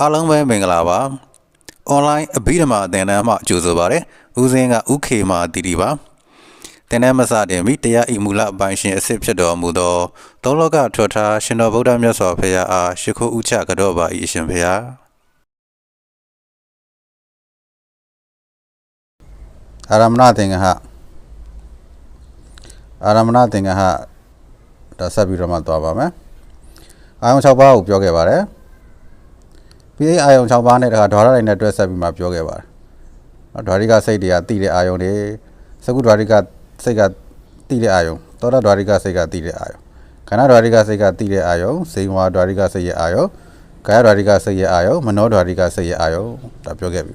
အားလုံးပဲမင်္ဂလာပါ။ online အဘိဓမ္မာသင်တန်းမှကြိုဆိုပါရစေ။ဦးစင်းကဥခေမာတီတီပါ။သင်တန်းမစတင်မီတရားဤမူလအပိုင်းရှင်အစစ်ဖြစ်တော်မူသောသုံးလောကထွတ်ထားရှင်တော်ဗုဒ္ဓမြတ်စွာဘုရားအားရှိခိုးဥချကြောပါ၏အရှင်ဘုရားအာရမဏသင်္ကဟအာရမဏသင်္ကဟဒါဆက်ပြီးတော့မှသွားပါမယ်အာယုံ6ပါးကိုပြောခဲ့ပါတယ် ပြီးရင်အာယုံ6ပါးနဲ့တခါဓာရတိုင်းနဲ့တွဲဆက်ပြီးမှပြောခဲ့ပါတယ်နော်ဓာရိကစိတ်တွေကတိတဲ့အာယုံတွေသကုဓာရိကစိတ်ကတိတဲ့အာယုံသောတာဓာရိကစိတ်ကတိတဲ့အာယုံခန္ဓာဓာရိကစိတ်ကတိတဲ့အာယုံစေဝါဓာရိကစိတ်ရဲ့အာယုံကာယဓာရိကစိတ်ရဲ့အာယုံမနောဓာရိကစိတ်ရဲ့အာယုံဒါပြောခဲ့ပြီ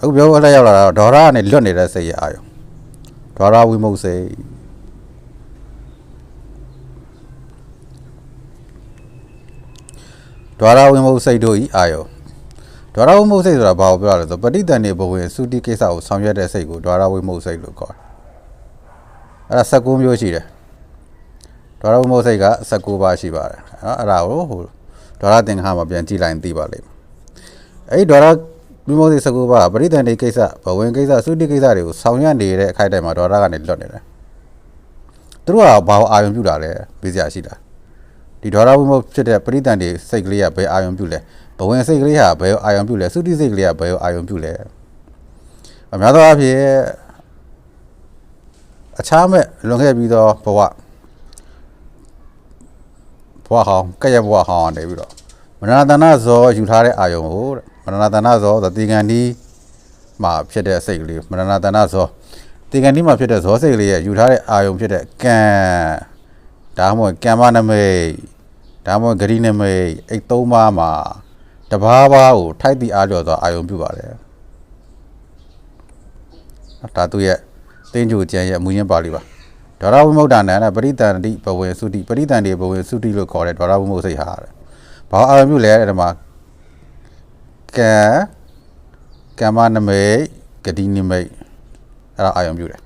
အခုပြောလက်ရောက်လာတာတော့ဒေါရကနေလွတ်နေတဲ့စိတ်ရဲ့အာယုံဒေါရဝိမုတ်စိတ် ဒေါရဝိမုတ်စိတ်တို့ဤအာယုံဒေါရဝိမုတ်စိတ်ဆိုတာဘာကိုပြောရလဲဆိုပဋိသန္ဓေဘဝင်သုတိကိစ္စကိုဆောင်ရွက်တဲ့စိတ်ကိုဒေါရဝိမုတ်စိတ်လို့ခေါ်တယ်အဲ့ဒါ16မျိုးရှိတယ်ဒေါရဝိမုတ်စိတ်က16ပါးရှိပါတယ်နော်အဲ့ဒါကိုဟိုဒေါရသင်္ခါမှာပြန်ကြည့်လိုက်ရင်သိပါလိမ့်မယ်အဲ့ဒီဒေါရမိမောစီစကူပါပရိသန္တိကိစ္စဘဝင်ကိစ္စသုတိကိစ္စတွေကိုဆောင်ရွက်နေတဲ့အခိုက်အတန့်မှာဒေါရကနေလွတ်နေတယ်သူတို့ကဘာအာယုံပြုတာလဲပြစရာရှိတာ ဒီဒေါရဝိမုတ်ဖြစ်တဲ့ပရိသန္တိစိတ်ကလေးကဘယ်အာယုံပြုလဲဘဝင်စိတ်ကလေးဟာဘယ်အာယုံပြုလဲသုတိစိတ်ကလေးကဘယ်အာယုံပြုလဲအများသောအားဖြင့်အခြားမဲ့လွန်ခဲ့ပြီးတော့ဘဝဘဝဟောင်းကဲ့ရဲ့ဘဝဟောင်းကနေပြီးတော့မရဏတနာဇောယူထားတဲ့အာယုံကိုတဲ့မရဏတနာဇောသတိကံဒီမှာဖြစ်တဲ့စိတ်ကလေးမရဏတနာဇောတိကံဒီမှာဖြစ်တဲ့ဇောစိတ်ကလေးရဲ့ယူထားတဲ့အာယုံဖြစ်တဲ့ကံ ဒါမှမဟုတ်ကမ္မနမိတ်ဒါမှမဟုတ်ဂရိနမိတ်အဲ့သုံးပါးမှာတဘာဘာကိုထိုက်တည်အားလျော်သောအာယုံပြုပါတယ်ဒါသူရဲ့တင်းကြိုကျန်ရဲ့အမူရင်းပါဠိပါဒေါရဝိမုဒ္ဒနာနဲ့ပရိတန်တိဘဝင်သုတိပရိတန်တိဘဝင်သုတိလို့ခေါ်တဲ့ဒေါရဝိမုဒ္စိတ်ဟာတဲ့ဘာအာရုံပြုလဲတဲ့ဒီမှာကံကမ္မနမိတ်ဂတိနိမိတ်အဲ့ဒါအာရုံပြုတယ်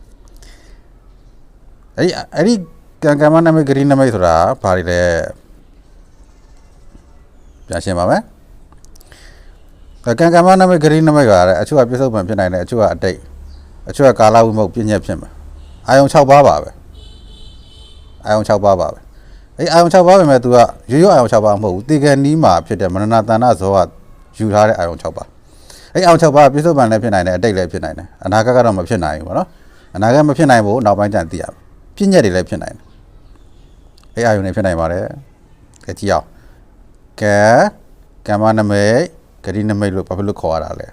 အဲ့ဒီအဲ့ဒီ ကံကမ္မနမိတ်ဂတိနိမိတ်ဆိုတာဘာတွေလဲပြန်ရှင်းပါမယ်ကံကမ္မနမိတ်ဂတိနိမိတ်ကလည်းအချို့ကပြစ္ဆုတ်ပံဖြစ်နိုင်တယ်အချို့ကအတိတ်အချို့ကကာလဝိမုတ်ပြည့်ညက်ဖြစ်မှာအာယုံ6ပါးပါပဲအာယုံ6ပါးပါပဲအဲ့အာယုံ6ပါးပဲမဲ့ तू ကရိုးရိုးအာယုံ6ပါးမဟုတ်ဘူးတေကန်နီးမှာဖြစ်တဲ့မရဏတဏဇောကယူထားတဲ့အာယုံ6ပါးအဲ့အာယုံ6ပါးပြစ္ဆုတ်ပံလည်းဖြစ်နိုင်တယ်အတိတ်လည်းဖြစ်နိုင်တယ်အနာဂတ်ကတော့မဖြစ်နိုင်ဘူးပေါ့နော်အနာဂတ်မဖြစ်နိုင်ဘူးနောက်ပိုင်းကျရင်သိရမယ်ပြည့်ညက်တွေလည်းဖြစ်နိုင်တယ် အဲ့အာယုံတွေဖြစ်နိုင်ပါတယ်ကြည့်ကြည့်အောင်ကဲကမ္မနမိတ်ဂရိနမိတ်လို့ဘာဖြစ်လို့ခေါ်ရတာလဲ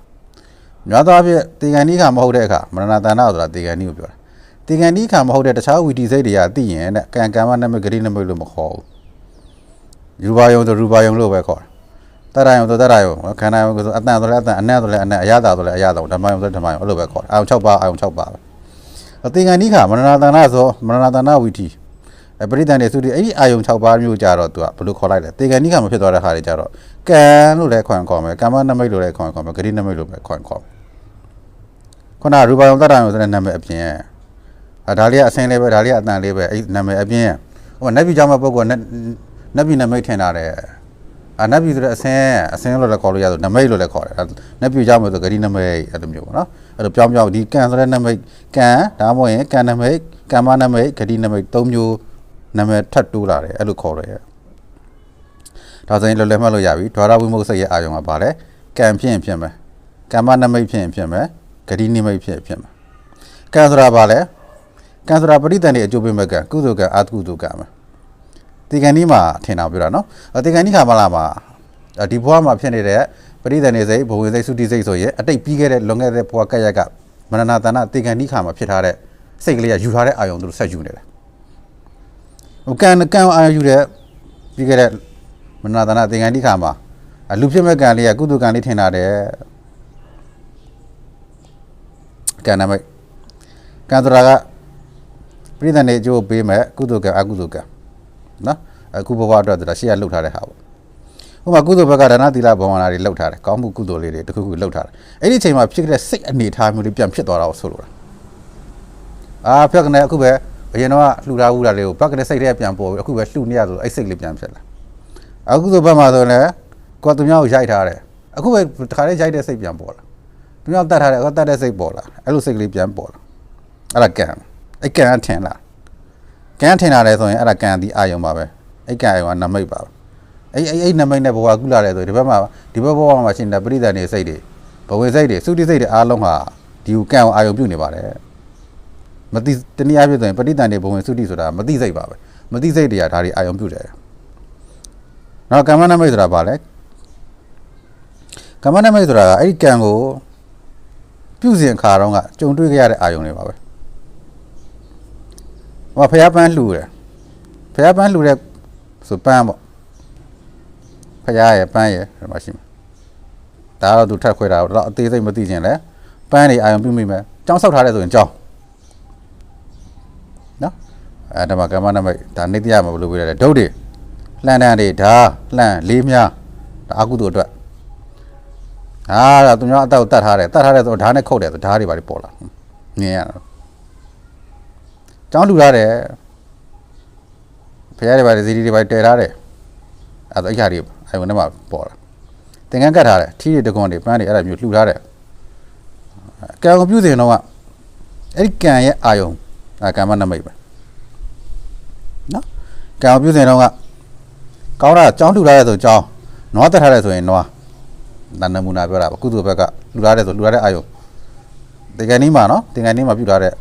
များသောအားဖြင့်တေကန်နီးကမဟုတ်တဲ့အခါမရဏတဏဆိုတာတေကန်နီးကိုပြောတာတေကန်ဒီခါမဟုတ်တဲ့တခြားဝီတီစိတ်တွေကသိရင်တဲ့ကံကံမနမဂရိနမိတ်လို့မခေါ်ဘူးရူပါယုံဆိုရူပါယုံလို့ပဲခေါ်တယ်တရယုံဆိုတရယုံခန္ဓာယုံဆိုအတန်ဆိုလည်းအတန်အနတ်ဆိုလည်းအနတ်အရသာဆိုလည်းအရသာဓမ္မယုံဆိုဓမ္မယုံအဲ့လိုပဲခေါ်တယ်အာယုံ6ပါးအာယုံ6ပါးပဲတေကန်ဒီခါမရဏတနာဆိုမရဏတနာဝီတီအ ပရိသန်တွေသူဒီအဲ့ဒီအာယုံ6ပါးမျိုးကြတော့သူကဘယ်လိုခေါ်လိုက်လဲတေကဏိကမဖြစ်သွားတဲ့ဟာတွေကြတော့ကံလို့လည်းခွန်ခေါ်မယ်ကမ္မနမိတ်လို့လည်းခွန်ခေါ်မယ်ဂရိနမိတ်လို့ပဲခွန်ခေါ်မယ်ခုနရူပယုံတတ္တယုံဆိုတဲ့နာမည်အပြင်အဲဒါလေးကအစင်းလေးပဲဒါလေးကအတန်လေးပဲအဲ့နာမည်အပြင်ဟိုနတ်ပြည်ကြောင့်မပုဂ္ဂိုလ်နတ်ပြည်နမိတ်ထင်တာတယ်အနတ်ပြည်ဆိုတဲ့အစင်းအစင်းလို့လည်းခေါ်လို့ရဆိုနမိတ်လို့လည်းခေါ်တယ်နတ်ပြည်ကြောင့်မို့ဆိုဂရိနမိတ်အဲ့လိုမျိုးပေါ့နော်အဲ့လိုပြောင်းပြောင်းဒီကံဆိုတဲ့နမိတ်ကံဒါမှမဟုတ်ရင်ကံနမိတ်ကမ္မနမိတ်ဂရိနမိတ်၃မျိုး နာမည်ထပ်တိုးလာတယ်အဲ့လိုခေါ်တယ်ဒါဆိုရင်လွယ်လွယ်မှတ်လို့ရပြီဒွါရဝိမုတ်စိတ်ရဲ့အာယုံကပါလဲကံဖြစ်ရင်ဖြစ်မယ်ကမ္မနမိတ်ဖြစ်ရင်ဖြစ်မယ်ဂရိနမိတ်ဖြစ်ရင်ဖြစ်မယ်ကံဆိုတာဘာလဲကံဆိုတာပရိသန်တွေအကျိုးပေးမဲ့ကံကုသိုလ်ကံအာကုသိုလ်ကံပဲဒီကံဒီမှာထင်တာပြောတာနော်အဲဒီကံဒီခါမလာမှာဒီဘဝမှာဖြစ်နေတဲ့ပရိသန်တွေစိတ်ဘဝင်စိတ်သုတိစိတ်ဆိုရင်အတိတ်ပြီးခဲ့တဲ့လွန်ခဲ့တဲ့ဘဝကက်ရက်ကမရဏတနာဒီကံဒီခါမှာဖြစ်ထားတဲ့စိတ်ကလေးကယူထားတဲ့အာယုံသူတို့ဆက်ယူနေတယ် ဟိုကံကံအာယုယူတဲ့ပြီးခဲ့တဲ့မရဏတနာဒီကံဒီခါမှာလူဖြစ်မဲ့ကံလေးကကုသိုလ်ကံလေးထင်တာတယ်ကံနမိတ်ကံဆိုတာကပြိဿနဲ့အကျိုးပေးမဲ့ကုသိုလ်ကံအကုသိုလ်ကံနော်အခုဘဝအတွက်ဒါရှေ့ကလှုပ်ထားတဲ့ဟာပေါ့ဥပမာကုသိုလ်ဘက်ကဒါနသီလဘဝနာတွေလှုပ်ထားတယ်ကောင်းမှုကုသိုလ်လေးတွေတစ်ခုခုလှုပ်ထားတယ်အဲ့ဒီအချိန်မှာဖြစ်တဲ့စိတ်အနေထားမျိုးလေးပြန်ဖြစ်သွားတာကိုဆိုလိုတာအာဖက်ကနေအခုပဲ အရင်တော့လှူထားဦးတာလေးကိုဘက်ကနေစိတ်ထဲပြန်ပေါ်ပြီးအခုပဲလှူနေရဆိုအဲ့စိတ်လေးပြန်ဖြစ်လာအခုဆိုဘက်မှာဆိုရင်ကိုကသူများကိုရိုက်ထားတယ်အခုပဲတခါလေးရိုက်တဲ့စိတ်ပြန်ပေါ်လာသူများတတ်ထားတယ်အခုတတ်တဲ့စိတ်ပေါ်လာအဲ့လိုစိတ်ကလေးပြန်ပေါ်လာအဲ့ဒါကံအဲ့ကံကထင်လာကံထင်လာတယ်ဆိုရင်အဲ့ဒါကံဒီအာယုံပါပဲအဲ့ကံအာယုံကနမိတ်ပါပဲအဲ့အဲ့အဲ့နမိတ်နဲ့ဘဝကုလာတယ်ဆိုရင်ဒီဘက်မှာဒီဘက်ဘဝမှာရှင်တဲ့ပရိသတ်နေစိတ်တွေဘဝင်စိတ်တွေသုတိစိတ်တွေအားလုံးဟာဒီကိုကံကိုအာယုံပြုတ်နေပါတယ် မတိတနည်းအားဖြင့်ဆိုရင်ပဋိသန္ဓေဘဝင်သုတိဆိုတာမတိစိတ်ပါပဲမတိစိတ်တွေကဒါတွေအာယုံပြုတယ်နောက်ကမ္မနမိတ်ဆိုတာဘာလဲကမ္မနမိတ်ဆိုတာကအဲ့ဒီကံကိုပြုစဉ်ခါတော့ကကြုံတွေ့ကြရတဲ့အာယုံတွေပါပဲဟိုဖျားပန်းလှူတယ်ဖျားပန်းလှူတဲ့ဆိုပန်းပေါ့ဖျားရဲ့ပန်းရဲ့ဒီမှာရှိမှာဒါတော့သူထက်ခွဲတာတော့အသေးစိတ်မသိခြင်းလဲပန်းတွေအာယုံပြုမိမယ်ကြောင်းဆောက်ထားတဲ့ဆိုရင်ကြောင်းနော် အဲဒါမှကမ္မနမိတ်ဒါနေတရားမှာဘယ်လိုပြောရလဲဒုတ်တွေလှန်တန်းတွေဓာလှန်လေးများဒါအကုသိုလ်အတွက်ဟာဒါသူများအတောက်တတ်ထားတယ်တတ်ထားတယ်ဆိုတော့ဓာနဲ့ခုတ်တယ်ဆိုဓာတွေပါလေပေါ်လာမြင်ရတော့ကျောင်းလူထားတယ်ဖရားတွေပါလေဇီဒီတွေပါတဲထားတယ်အဲဒါအိခါတွေအဲဝင်ထဲမှာပေါ်လာသင်္ကန်းကတ်ထားတယ်ထီးတွေတကွန်တွေပန်းတွေအဲ့ဒါမျိုးလှူထားတယ်ကံကိုပြုစဉ်တော့ကအဲ့ဒီကံရဲ့အာယုံအဲကမ္မနမိတ်ပဲ နော်ကံကိုပြုစဉ်တော့ကကောင်းတာကြောင်းလှူထားတယ်ဆိုကြောင်းနွားတက်ထားတယ်ဆိုရင်နွားဒါနမူနာပြောတာပါကုသိုလ်ဘက်ကလှူထားတယ်ဆိုလှူထားတဲ့အာယုံတင်ကန်နီးမှာနော်တင်ကန်နီးမှာပြုထားတဲ့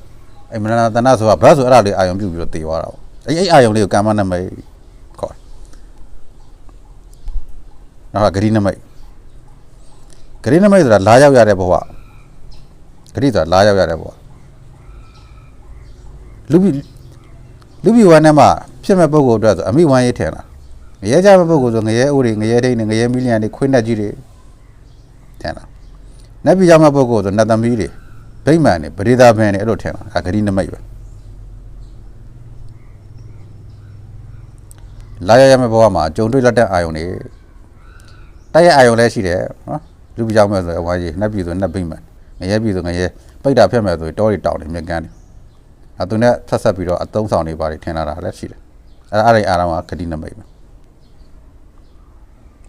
အဲ့မနနာတနာဆိုတာဘတ်ဆိုအဲ့ဒါလေးအာယုံပြုပြီးတော့တည်သွားတာပေါ့အဲ့အဲ့အာယုံလေးကိုကမ္မနမိတ်ခေါ်တယ်နောက်ကဂရိနမိတ်ဂရိနမိတ်ဆိုတာလာရောက်ရတဲ့ဘဝဂရိဆိုတာလာရောက်ရတဲ့ဘဝလူပြီ လူပြီဝမ်းထဲမှာဖြစ်မဲ့ပုံကိုအတွက်ဆိုအမိဝမ်းရေးထင်တာငရဲကြမဲ့ပုံကိုဆိုငရဲအိုးတွေငရဲဒိန်းတွေငရဲမီလီယံတွေခွင်းတက်ကြီးတွေထင်တာနတ်ပြည်ရောက်မဲ့ပုံကိုဆိုနတ်သမီးတွေဗိမ္မာန်တွေပရိသဘင်းတွေအဲ့လိုထင်တာအဂရိနမိတ်ပဲလာရရမဲ့ဘဝမှာကြုံတွေ့လက်တဲ့အာယုံတွေတိုက်ရအာယုံလည်းရှိတယ်နော်လူပြည်ရောက်မဲ့ဆိုအဝါကြီးနတ်ပြည်ဆိုနတ်ဗိမ္မာန်ငရဲပြည်ဆိုငရဲပိတ်တာဖြတ်မဲ့ဆိုတောတွေတောင်တွေမြက်ကန်းတွေ အဲသူနဲ့ဆက်ဆက်ပြီးတော့အသုံးဆောင်တွေပါတယ်ထင်လာတာလည်းရှိတယ်အဲအဲ့ဒါအားလုံးကဂတိနမိတ်ပဲ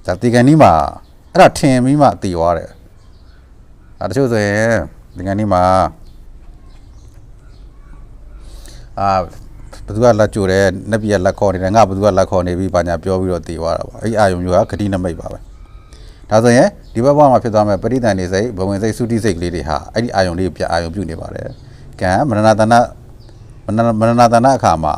ဒါတီကန်နီးမှာအဲ့ဒါထင်ပြီးမှတည်သွားတယ်အဲတချို့ဆိုရင်တီကန်နီးမှာအာဘသူကလက်ကြိုတယ်နက်ပြက်လက်ခေါ်နေတယ်ငါဘသူကလက်ခေါ်နေပြီးဘာညာပြောပြီးတော့တည်သွားတာပေါ့အဲ့ဒီအာယုံမျိုးကဂတိနမိတ်ပါပဲဒါဆိုရင်ဒီဘက်ဘဝမှာဖြစ်သွားမဲ့ပရိသန်နေစိတ်ဘဝင်စိတ်သုတိစိတ်ကလေးတွေဟာအဲ့ဒီအာယုံလေးကိုပြအာယုံပြုနေပါတယ်ကံမရဏတနာ မနမရဏတနာအခါမှာ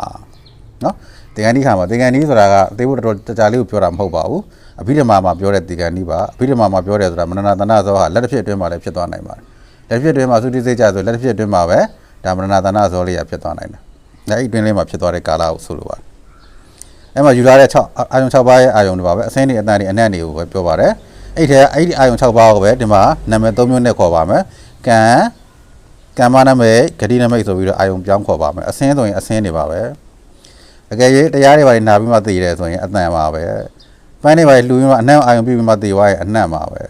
နော်တေဂန်ဒီခါမှာတေဂန်ဒီဆိုတာကသေဖို့တော်တော်ကြာကြာလေးကိုပြောတာမဟုတ်ပါဘူးအဘိဓမ္မာမှာပြောတဲ့တေဂန်ဒီပါအဘိဓမ္မာမှာပြောတယ်ဆိုတာမရဏတနာဇောဟာလက်တစ်ဖြစ်အတွင်းမှာလည်းဖြစ်သွားနိုင်ပါတယ်လက်တစ်ဖြစ်အတွင်းမှာသုတိစိတ်ကြဆိုလက်တစ်ဖြစ်အတွင်းမှာပဲဒါမရဏတနာဇောလေးရဖြစ်သွားနိုင်တယ်လက်အတွင်းလေးမှာဖြစ်သွားတဲ့ကာလကိုဆိုလိုပါတယ်အဲ့မှာယူလာတဲ့6အာယုံ6ပါးရဲ့အာယုံတွေပါပဲအစင်းတွေအတန်တွေအနက်တွေကိုပဲပြောပါတယ်အဲ့ထဲအဲ့ဒီအာယုံ6ပါးကိုပဲဒီမှာနာမည်3မျိုးနဲ့ခေါ်ပါမယ်ကံ ကမ္မနမိတ်ဂတိနမိတ်ဆိုပြီးတော့အာယုံပြောင်းခေါ်ပါမယ်အစင်းဆိုရင်အစင်းနေပါပဲအကယ်၍တရားတွေပါနေနာပြီးမှသိရတယ်ဆိုရင်အတန်ပါပဲပန်းတွေပါလှူပြီးမှအနံ့အာယုံပြီးပြီးမှသိသွားရင်အနံ့ပါပဲ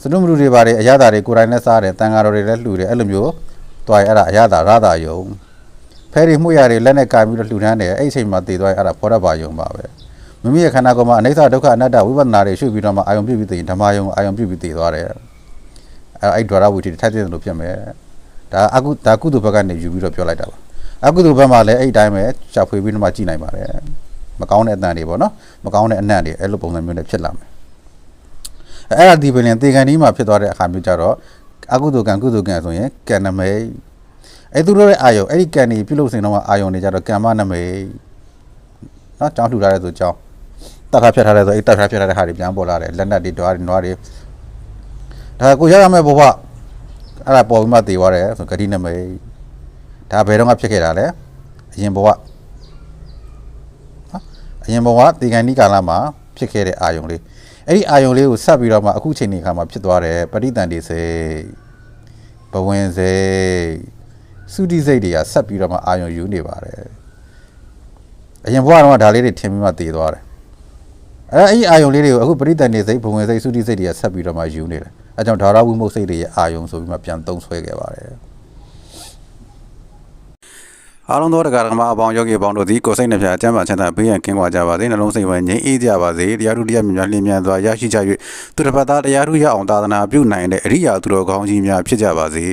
စနုမလူတွေပါတွေအရသာတွေကိုယ်တိုင်နဲ့စားတယ်တန်ဃာတော်တွေလည်းလှူတယ်အဲ့လိုမျိုးတွားရင်အဲ့ဒါအရသာရတာယုံဖဲရီမှုရတွေလက်နဲ့ကာပြီးတော့လှူဒန်းတယ်အဲ့ဒီအချိန်မှာသိသွားရင်အဲ့ဒါဖောရပါယုံပါပဲမိမိရဲ့ခန္ဓာကိုယ်မှာအနိစ္စဒုက္ခအနတ္တဝိပဿနာတွေရှုပြီးတော့မှအာယုံပြုပြီးသိရင်ဓမ္မယုံအာယုံပြုပြီးသိသွားတယ်အဲ့အဲ့ဒွါရဝိတ္တိထိုက်တဲ့လို့ဖြစ်မယ် ဒါအကုဒါကုသိုလ်ဘက်ကနေယူပြီးတော့ပြောလိုက်တာပါအကုသိုလ်ဘက်မှာလည်းအဲ့ဒီတိုင်းပဲရှာဖွေပြီးတော့မှကြည့်နိုင်ပါတယ်မကောင်းတဲ့အတန်တွေပေါ့နော်မကောင်းတဲ့အနံ့တွေအဲ့လိုပုံစံမျိုးနဲ့ဖြစ်လာမယ်အဲ့ဒါဒီပင်တေကန်ဒီမှာဖြစ်သွားတဲ့အခါမျိုးကြတော့အကုသိုလ်ကံကုသိုလ်ကံဆိုရင်ကံနမိတ်အဲ့သူတို့ရဲ့အာယုံအဲ့ဒီကံတွေပြုလုပ်စဉ်တော့အာယုံတွေကြတော့ကံမနမိတ်နော်ကြောင်းလှူထားတဲ့ဆိုကြောင်းတက်ခါဖြတ်ထားတဲ့ဆိုအဲ့တက်ခါဖြတ်ထားတဲ့ဟာတွေပြန်ပေါ်လာတယ်လက်နက်တွေတွားတွေနွားတွေဒါကိုရရမယ့်ဘဝ အဲ့ဒါပေါ်ပြီးမှတည်သွားတယ်ဆိုဂတိနမိတ်ဒါဘယ်တော့မှဖြစ်ခဲ့တာလဲအရင်ဘဝနော်အရင်ဘဝတေကန်ဒီကာလမှာဖြစ်ခဲ့တဲ့အာယုံလေးအဲ့ဒီအာယုံလေးကိုဆက်ပြီးတော့မှအခုချိန်ဒီခါမှာဖြစ်သွားတယ်ပဋိသန္ဓေစိတ်ဘဝင်စိတ်သုတိစိတ်တွေကဆက်ပြီးတော့မှအာယုံယူနေပါတယ်အရင်ဘဝတော့ဒါလေးတွေထင်ပြီးမှတည်သွားတယ် အဲ့အဲ့ဒီအာယုံလေးတွေကိုအခုပရိသတ်နေစိတ်ဘဝင်စိတ်သုတိစိတ်တွေကဆက်ပြီးတော့မှယူနေတယ်အဲကြောင့်ဒါရဝိမုတ်စိတ်တွေရဲ့အာယုံဆိုပြီးမှပြန်သုံးဆွဲခဲ့ပါတယ်အားလုံးသောတရားဓမ္မအပေါင်းယောဂီအပေါင်းတို့သည်ကိုယ်စိတ်နှပြအကျမ်းပါချမ်းသာဘေးရန်ကင်းကွာကြပါစေနှလုံးစိတ်ဝမ်းငြိမ်းအေးကြပါစေတရားထုတရားမြတ်များလင်းမြန်စွာရရှိကြ၍သူတစ်ဖက်သားတရားထုရအောင်သာသနာပြုနိုင်တဲ့အရိယာသူတော်ကောင်းကြီးများဖြစ်ကြပါစေ